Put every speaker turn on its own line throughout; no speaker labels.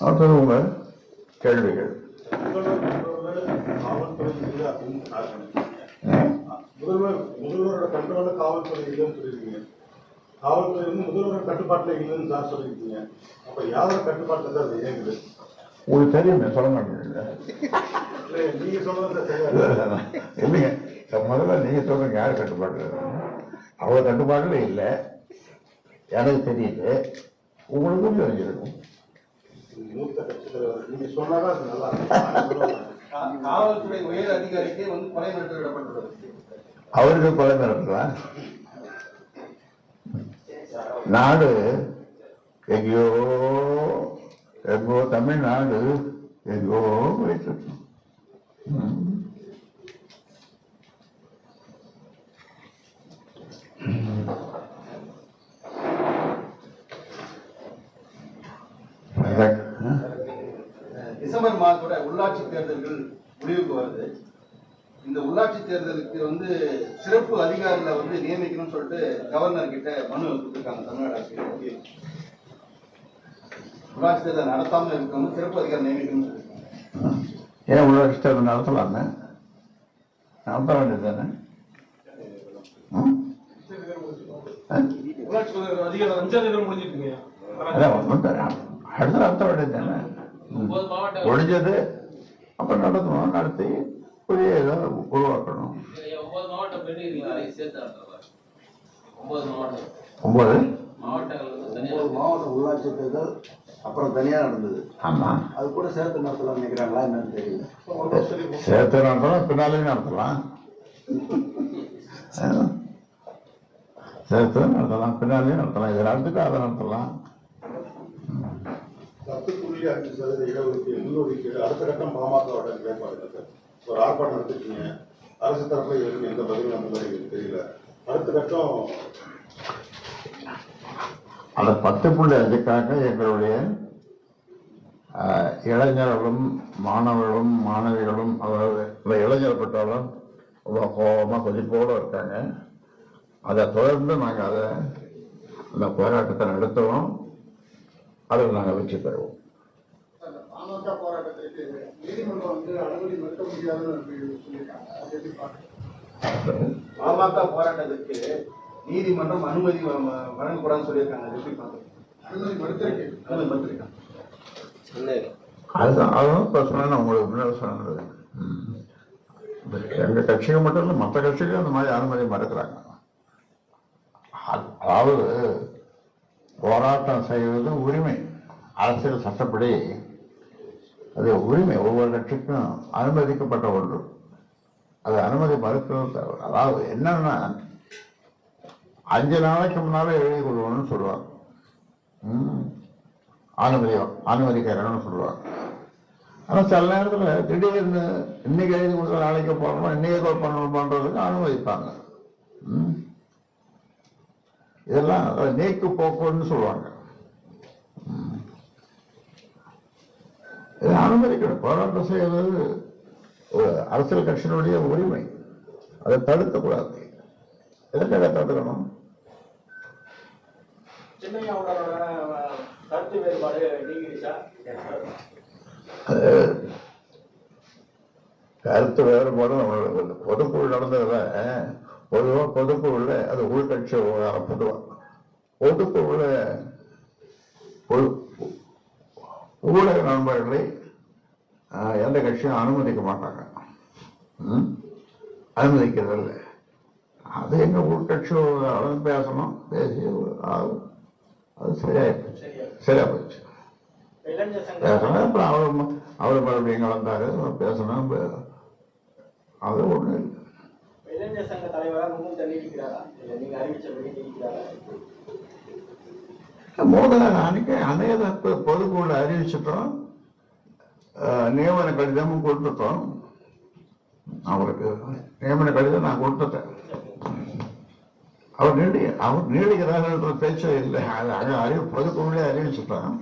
அடுத்தது உங்க கேள்விகள்.
முதல்வரோட கண்ட்ரோல்ல காவல்துறை இல்லைன்னு சொல்லியிருக்கீங்க. காவல்துறை வந்து முதல்வரோட கட்டுப்பாட்டுல இல்லைன்னு சார் சொல்லியிருக்கீங்க. அப்ப யாரோட கட்டுப்பாட்டுல தான் அது இயங்குது?
உங்களுக்கு தெரியுமே சொல்ல மாட்டீங்க
இல்லை, நீங்க சொல்றது
இல்லைங்க முதல்ல நீங்க சொல்றீங்க யார் கட்டுப்பாடு அவங்க கட்டுப்பாடுல இல்லை. எனக்கு தெரியுது. உங்களுக்கும் தெரிஞ்சிருக்கும்
நீங்க சொன்னாதான் அது நல்லா இருக்கும்
காவல்துறை உயர் அதிகாரிக்கே வந்து கொலை மிரட்டல் விடப்பட்டுள்ளது.
அவருக்கு கொலை மிரட்டலாம் நாடு எங்கேயோ எங்கோ தமிழ்நாடு எங்கோ போயிட்டு இருக்கு. ம். அதான், ஆ?
டிசம்பர் மாதத்தோட உள்ளாட்சி தேர்தல்கள் முடிவுக்கு வருது. இந்த உள்ளாட்சி தேர்தலுக்கு வந்து சிறப்பு அதிகாரிகளை வந்து நியமிக்கணும்னு சொல்லிட்டு கவர்னர் கிட்ட மனு கொடுத்துருக்காங்க தமிழ்நாடு அரசு உள்ளாட்சி தேர்தல் நடத்தாம இருக்கவங்க சிறப்பு அதிகாரி நியமிக்கணும்னு சொல்லியிருக்காங்க
ஏன் உள்ள இஷ்டம் நடத்தலாமே? நடத்த வேண்டியது தானே
உள்ளாட்சி அதிகாரம்
அடுத்து நடத்த வேண்டியது தானே ஒழிஞ்சது அப்போ நடத்தணும் நடத்தி புதிய இதை உருவாக்கணும்.
ஒன்பது
மாவட்ட உள்ளாட்சி தேர்தல் அப்புறம் தனியா நடந்தது.
ஆமாம்
அது கூட சேர்த்து நடத்தலாம் நினைக்கிறாங்களா என்னன்னு தெரியல.
சேர்த்து நடத்தலாம் பின்னாலேயும் நடத்தலாம். சேர்த்து நடத்தலாம் பின்னாலேயும் நடத்தலாம். இதை நடத்திட்டு அதை நடத்தலாம்.
பத்து புள்ளி அஞ்சு சதவீத இடஒதுக்கீடு முன்னொதுக்கீடு அடுத்த கட்டம் பாமகவோட நிலைப்பாடு சார் ஒரு ஆர்ப்பாட்டம் நடத்திருக்கீங்க. அரசு தரப்புல இதுவரைக்கும் எந்த பதிலும் அந்த மாதிரி எனக்கு தெரியல. அடுத்த கட்டம்
அந்த பத்து புள்ளி அஞ்சுக்காக எங்களுடைய இளைஞர்களும் மாணவர்களும் மாணவிகளும் அதாவது இந்த இளைஞர் பெற்றோரும் ரொம்ப கோபமாக கொதிப்போடு இருக்காங்க. அதை தொடர்ந்து நாங்கள் அதை அந்த போராட்டத்தை நடத்துவோம். அதில் நாங்கள் வெற்றி பெறுவோம்.
பாமக போராட்டத்திற்கு நீதிமன்றம் வந்து அனுமதி
வழங்கக்கூடாதுன்னு சொல்லியிருக்காங்க.
அனுமதி மறுத்திருக்கு.
அனுமதி மறுத்திருக்காங்க.
அதுதான் அதுவும் இப்போ சொன்னேன் உங்களுக்கு முன்னாடி சொன்னது. எங்கள் கட்சிக்கு மட்டும் இல்லை மற்ற கட்சிக்கும் அந்த மாதிரி அனுமதி மறுக்கிறாங்க. அதாவது போராட்டம் செய்வது உரிமை. அரசியல் சட்டப்படி அது உரிமை. ஒவ்வொரு கட்சிக்கும் அனுமதிக்கப்பட்ட ஒன்று. அது அனுமதி மறுக்கிறது தவறு. அதாவது என்னன்னா அஞ்சு நாளைக்கு முன்னாலே எழுதி கொள்வோம்னு சொல்லுவாங்க. அனுமதி அனுமதிக்கிறேன்னு சொல்லுவாங்க. ஆனால் சில நேரத்தில் திடீர்னு இன்னைக்கு எழுதி கொடுத்த நாளைக்கு போடணும் இன்னைக்கு கோல் பண்ணணுமான்றதுக்கு அனுமதிப்பாங்க. ம். இதெல்லாம் நீக்கு போக்குன்னு சொல்லுவாங்க. இதை அனுமதிக்கணும். போராட்டம் செய்வது அரசியல் கட்சியினுடைய உரிமை. அதை தடுக்கக்கூடாது. எதற்காக தடுக்கணும்?
கருத்து வேறுபாடு
அது கருத்து பொதுக்குழு நடந்ததுல பொதுவாக பொதுக்குழுல அது உள்கட்சி விவகாரம் பொதுவாக பொதுக்குழுல உள்ள ஊடக நண்பர்களை எந்த கட்சியும் அனுமதிக்க மாட்டாங்க. ம்? அனுமதிக்கிறதில்ல அது எங்க உள்கட்சி விவகாரம் பேசணும் பேசி ஆகும். அது சரியா சரியா போச்சு பேசணும் அப்புறம் அவர் அவர் மறுபடியும் இங்கே வந்தாரு பேசணும் அது ஒண்ணு இல்லை.
இளைஞர் சங்க தலைவராக முகம் தள்ளியிருக்கிறாரா நீங்க அறிவிச்சபடி நீக்கிறாரா
அன்னைக்கு அநேக பொதுக்குழு அறிவிச்சிட்டோம். நியமன கடிதமும் கொடுத்துட்டோம். அவருக்கு நியமன கடிதம் நான் கொடுத்துட்டேன். அவர் நீடி அவர் நீடிக்கிறாருன்ற பேச்சே இல்லை. அது அறிவு பொதுக்குழுவே அறிவிச்சுட்டான்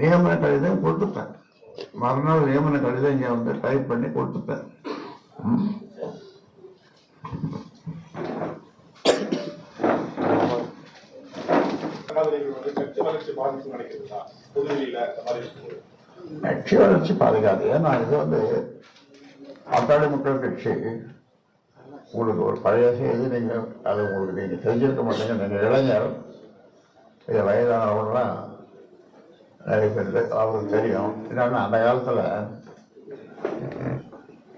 நியமன கடிதம் கொடுத்துட்டேன். மறுநாள் நியமன கடிதம் இங்கே வந்து டைப் பண்ணி கொடுத்துட்டேன்.
வந்து கட்சி வளர்ச்சி பாதிச்சு நினைக்கிறதா? புதுவெளியில மாதிரி இருக்கும்போது.
கட்சி வளர்ச்சி பாதுகாது ஏன்னா இது வந்து பாட்டாளி மக்கள் கட்சி. உங்களுக்கு ஒரு பழைய செய்தி நீங்கள் அது உங்களுக்கு நீங்கள் தெரிஞ்சிருக்க மாட்டீங்க. நீங்கள் இளைஞர். இது வயதானவங்களாம் நிறைய பேர் அவருக்கு தெரியும். என்னன்னா அந்த காலத்தில்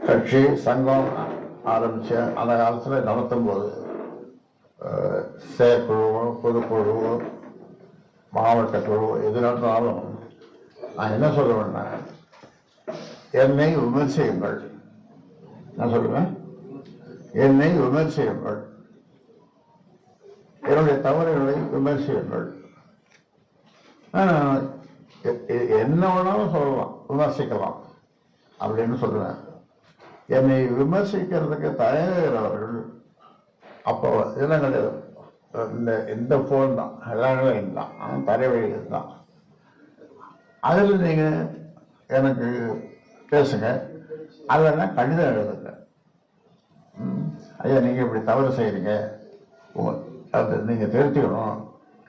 கட்சி சங்கம் ஆரம்பித்த அந்த காலத்தில் நடத்தும் போது அஹ், செயற்குழுவோ பொதுக்குழுவோ மாவட்டத்தோ குழு எது நடந்தாலும் நான் என்ன சொல்லுவேன்னா என்னை விமர்சியுங்கள். நான் சொல்லுவேன் என்னை விமர்சியுங்கள். என்னுடைய தவறுகளை விமர்சியுங்கள். என்ன வேணாலும் சொல்லலாம் விமர்சிக்கலாம் அப்படின்னு சொல்லுவேன் என்னை விமர்சிக்கிறதுக்கு தயங்குகிறவர்கள் அப்போ இதெல்லாம் கிடையாது? இந்த இந்த ஃபோன் தான். எல்லாமே தான் தரைவழி தான். அதில் நீங்கள் எனக்கு பேசுங்க. அதெல்லாம் கடிதம் எழுதுங்க ம், ஐயா நீங்கள் இப்படி தவறு செய்கிறீங்க அது நீங்கள் திருத்திக்கணும்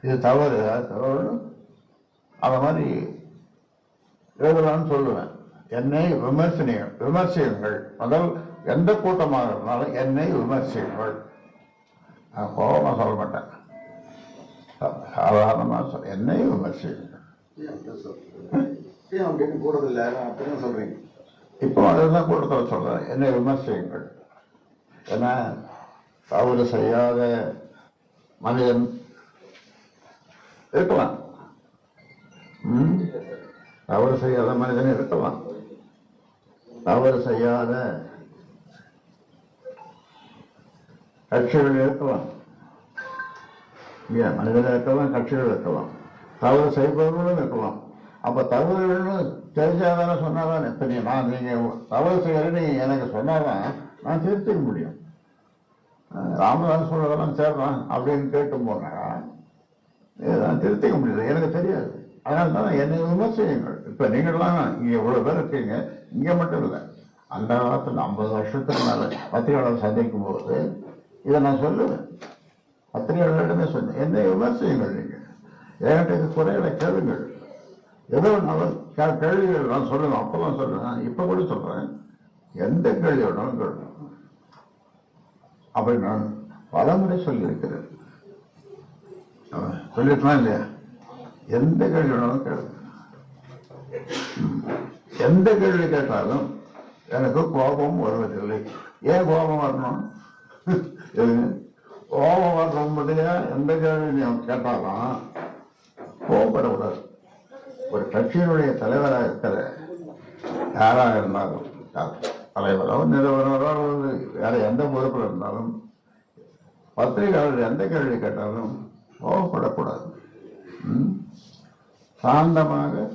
இது தவறு அது தவறு அந்த மாதிரி எழுதலாம்னு சொல்லுவேன். என்னை விமர்சனிகள் விமர்சியுங்கள். முதல் எந்த கூட்டமாக இருந்தாலும் என்னை விமர்சியுங்கள். நான் கோபமாக சொல்ல மாட்டேன். சாதாரணமாக சொல் என்னை விமர்சியுங்கள்
ஏன் அப்படி சொல்றீங்க? ஏன் அப்படின்னு கூடதில்லை அப்படின்னு சொல்றீங்க
இப்போ அதுதான் கூட்டத்தில் சொல்றேன். என்னை விமர்சியுங்கள். ஏன்னா தவறு செய்யாத மனிதன் இருக்கலாம்? தவறு செய்யாத மனிதன் இருக்கலாம். தவறு செய்யாத கட்சிகள் இருக்கலாம் இல்லையா மனிதர்கள் இருக்கலாம் கட்சிகள் இருக்கலாம் தவறு செய்பவர்களும் இருக்கலாம் அப்போ தவறுகள்னு தெரிஞ்சாதானே சொன்னாதான் இப்போ நீ நான் நீங்கள் தவறு செய்யறேன்னு எனக்கு சொன்னாதான் நான் திருத்திக்க முடியும். ராமதாஸ் சொல்றதெல்லாம் சேர்றான் அப்படின்னு கேட்டு போனா நான் திருத்திக்க முடியல. எனக்கு தெரியாது. அதனால தான் என்னை விமர்சியுங்கள். இப்போ நீங்கள்லாம் இங்கே இவ்வளோ பேர் இருக்கீங்க. இங்கே மட்டும் இல்லை. அந்த காலத்தில் ஐம்பது வருஷத்துக்கு மேலே பத்திரிகையாளர் சந்திக்கும் போது இதை நான் சொல்லுவேன் அத்தனை இடமே சொன்னேன் என்னை விமர்சியுங்கள் நீங்கள் என்கிட்ட இது குறைகளை கேளுங்கள். ஏதோ நல்ல கே- கேள்விகள் நான் சொல்லுவேன் அப்போதான் சொல்லுவேன். இப்போ கூட சொல்றேன். எந்த கேள்வி அப்படி நான் பலமுறை சொல்லியிருக்கிறேன். அவன் இல்லையா? எந்த கேள்வி வேணாலும் எந்த கேள்வி கேட்டாலும் எனக்கு கோபம் வருவதில்லை ஏன் கோபம் வரணும்? கோபம் வர்றபடியா எந்த கேள்வி கேட்டாலும் கோபப்படக்கூடாது. ஒரு கட்சியினுடைய தலைவராக இருக்கிற யாராக இருந்தாலும் தலைவரோ நிறுவனரோ அல்லது வேற எந்த பொறுப்பில் இருந்தாலும் பத்திரிகையாளர் எந்த கேள்வி கேட்டாலும் கோபப்படக்கூடாது. ம்? சாந்தமாக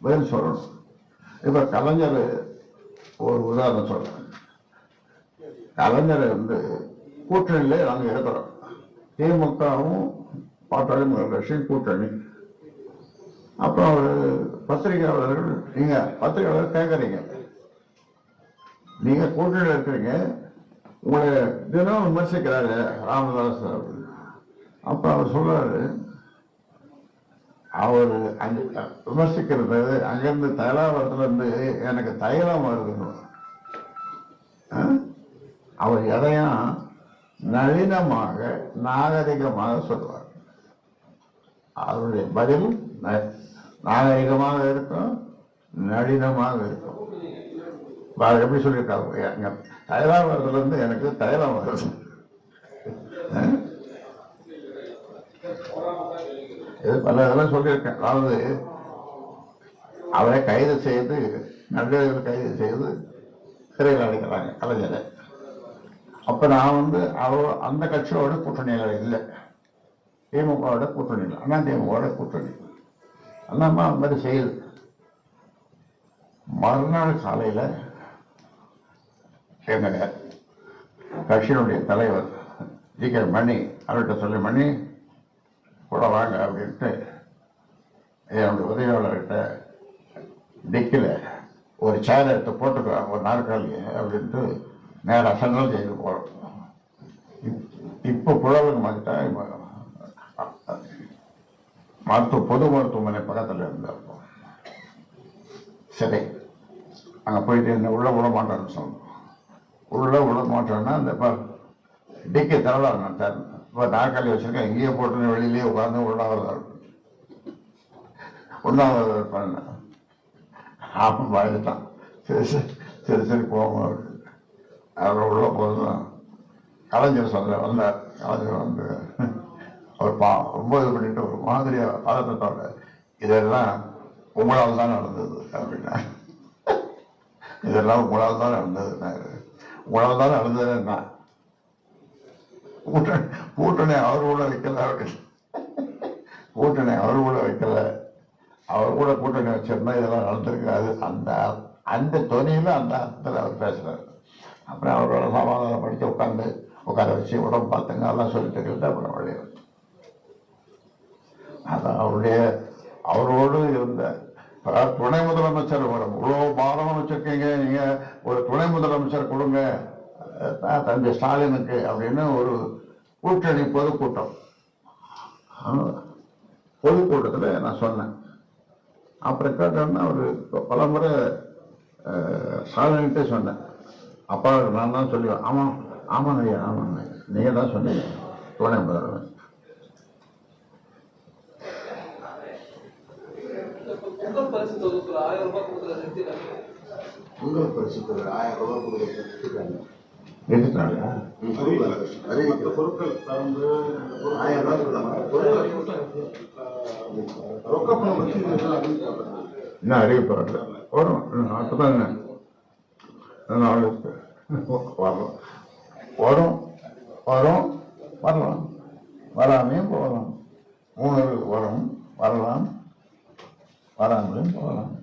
பதில் சொல்லணும். இப்போ கலைஞர் ஒரு உதாரணம் சொல்கிறேன் கலைஞர் வந்து கூட்டணியிலே நாங்கள் இருக்கிறோம் திமுகவும் பாட்டாளி கட்சியும் கூட்டணி. அப்புறம் ஒரு பத்திரிகையாளர்கள் நீங்கள் பத்திரிகையாளர் கேட்குறீங்க நீங்கள் கூட்டணியில் இருக்கிறீங்க. உங்களை தினம் விமர்சிக்கிறாரு ராமதாஸ் அப்படின்னு. அவர் சொல்கிறாரு அவர் அங்க விமர்சிக்கிறது அங்கேருந்து தைலாவரத்துலேருந்து எனக்கு தைலம் வருதுன்னு. அவர் எதையும் நளினமாக நாகரிகமாக சொல்வார் அவருடைய பதில் ந- நாகரிகமாக இருக்கும் நளினமாக இருக்கும். அவர் எப்படி சொல்லியிருக்காரு எங்க தைலாவரத்துல இருந்து எனக்கு தைலம் வருது. இது பல இதெல்லாம் சொல்லியிருக்கேன். அதாவது அவரை கைது செய்து நடுவர்கள் கைது செய்து சிறையில் அடைக்கிறாங்க கலைஞரை. அப்ப நான் வந்து அவ அந்த கட்சியோட கூட்டணியில் இல்லை. திமுகவோட கூட்டணியில் அண்ணா திமுகவோட கூட்டணி அண்ணாமா அந்த மாதிரி செய்யுது மறுநாள் காலையில் எங்கள் கட்சியினுடைய தலைவர் ஜி கே மணி அவர்கிட்ட சொல்லி மணி கூட வாங்க அப்படின்ட்டு என்னுடைய உதவியாளர்கிட்ட டிக்கில் ஒரு சேர் எடுத்து போட்டுக்கோ ஒரு நாற்காலி அப்படின்ட்டு நேராக சென்ட்ரல் ஜெயிலுக்கு போகிறோம் இப்போ புழவன் மாட்டா மருத்துவ பொது மருத்துவமனை பக்கத்தில் இருந்தார் சரி அங்கே போயிட்டு என்ன உள்ள விட மாட்டேன்னு சொன்னோம். உள்ள விட மாட்டேன்னா இந்த இப்போ டிக்கி தரலாம் நான் தரேன் இப்போ நாற்காலி வச்சுருக்கேன் இங்கேயே போட்டு வெளியிலேயே உட்காந்து உள்ளாவது ஒன்றாவது உண்ணாவிரதம் பண்ணேன். அவன் பயந்துட்டான். சரி சரி சரி சரி போவோம் அப்படின்னு அவர் உள்ள போதும் கலைஞர் சொல்ல வந்தார். கலைஞர் வந்து அவர் பா ரொம்ப இது பண்ணிட்டு ஒரு மாதிரியா பதட்டத்தோட இதெல்லாம் உங்களால் தான் நடந்தது அப்படின்னா. இதெல்லாம் உங்களால் தான் நடந்ததுன்னாரு உங்களால் தான் நடந்ததுன்னா கூட்டணி கூட்டணி அவர் கூட வைக்கல கூட்டணி அவர் கூட வைக்கல. அவர் கூட கூட்டணி வச்சிருந்தா இதெல்லாம் நடந்திருக்காது. அந்த அந்த துணியில அந்த அர்த்தத்தில் அவர் பேசுறாரு. அப்புறம் அவரோட சமாதானம் படித்து உட்காந்து உட்கார வச்சு உடம்பு பார்த்துங்க அதெல்லாம் சொல்லிட்டு இருக்கிறது அப்புறம் வெளியே அது அதான் அவருடைய அவரோடு இருந்த துணை முதலமைச்சர் ஒரு இவ்வளோ பாரம் வச்சுருக்கீங்க நீங்கள் ஒரு துணை முதலமைச்சர் கொடுங்க. தம்பி ஸ்டாலினுக்கு அப்படின்னு ஒரு கூட்டணி பொதுக்கூட்டம் பொதுக்கூட்டத்தில் நான் சொன்னேன். அப்புறம் கேட்டோன்னா அவர் பல முறை ஸ்டாலின்கிட்டே சொன்னேன். அப்பா நான் தான் சொல்லுவேன். ஆமாம் ஆமாம் ஐயா ஆமாம் நீங்கள் தான் சொன்னீங்க. துணை முதல்வர்
பொங்கல் பரிசு ஆயிரம் ரூபாய்
கொடுக்குறாங்க
பொருட்கள்
ஆயிரம் கொடுத்தாங்க
இன்னும் அறிவிப்பு வரல வரும். அப்பதான் என்ன? இன்னும் நாளைக்கு வரும் வரும் வரும் வரலாம். வராமையும் போகலாம். மூணு வரும் வரலாம். வராமலும் போகலாம்.